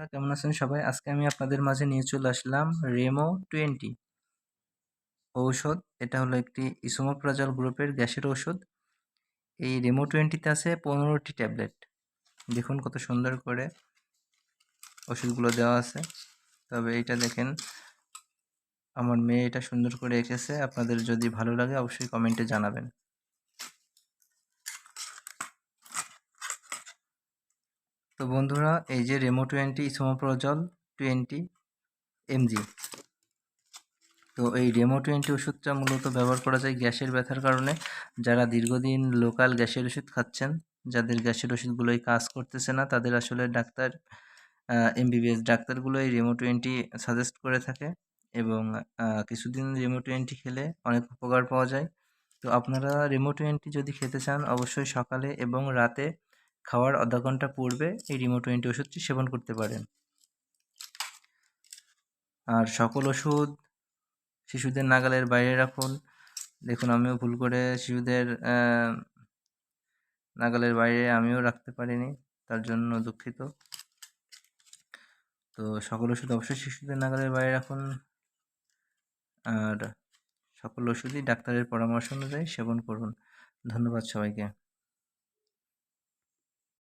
আপনারা কেমন আছেন সবাই? আজকে আমি আপনাদের মাঝে নিয়ে চলে আসলাম রেমো টোয়েন্টি ঔষধ। এটা হলো একটি ইসোমোপ্রাজল গ্রুপের গ্যাসের ওষুধ এই রেমো টোয়েন্টিতে আছে পনেরোটি ট্যাবলেট। দেখুন কত সুন্দর করে ওষুধগুলো দেওয়া আছে। তবে এইটা দেখেন, আমার মেয়ে এটা সুন্দর করে এঁকেছে। আপনাদের যদি ভালো লাগে অবশ্যই কমেন্টে জানাবেন। তো বন্ধুরা, এই যে Remo twenty esomeprazole twenty MG তো এই রেমো টোয়েন্টি ওষুধটা মূলত ব্যবহার করা যায় গ্যাসের ব্যথার কারণে। যারা দীর্ঘদিন লোকাল গ্যাসের ওষুধ খাচ্ছেন, যাদের গ্যাসের ওষুধগুলোই কাজ করতেছে না, তাদের আসলে ডাক্তার এমবিবিএস ডাক্তারগুলো এই রেমো টোয়েন্টি সাজেস্ট করে থাকে এবং কিছুদিন রেমো টোয়েন্টি খেলে অনেক উপকার পাওয়া যায়। তো আপনারা রেমো টোয়েন্টি যদি খেতে চান, অবশ্যই সকালে এবং রাতে খাওয়ার আধা ঘণ্টা পূর্বে এই রিমো টোয়েন্টি ওষুধটি সেবন করতে পারেন। আর সকল ওষুধ শিশুদের নাগালের বাইরে রাখুন। দেখুন, আমিও ভুল করে শিশুদের নাগালের বাইরে আমিও রাখতে পারিনি, তার জন্য দুঃখিত। তো সকল ওষুধ অবশ্যই শিশুদের নাগালের বাইরে রাখুন। আর সকল ওষুধই ডাক্তারের পরামর্শ অনুযায়ী সেবন করুন। ধন্যবাদ সবাইকে।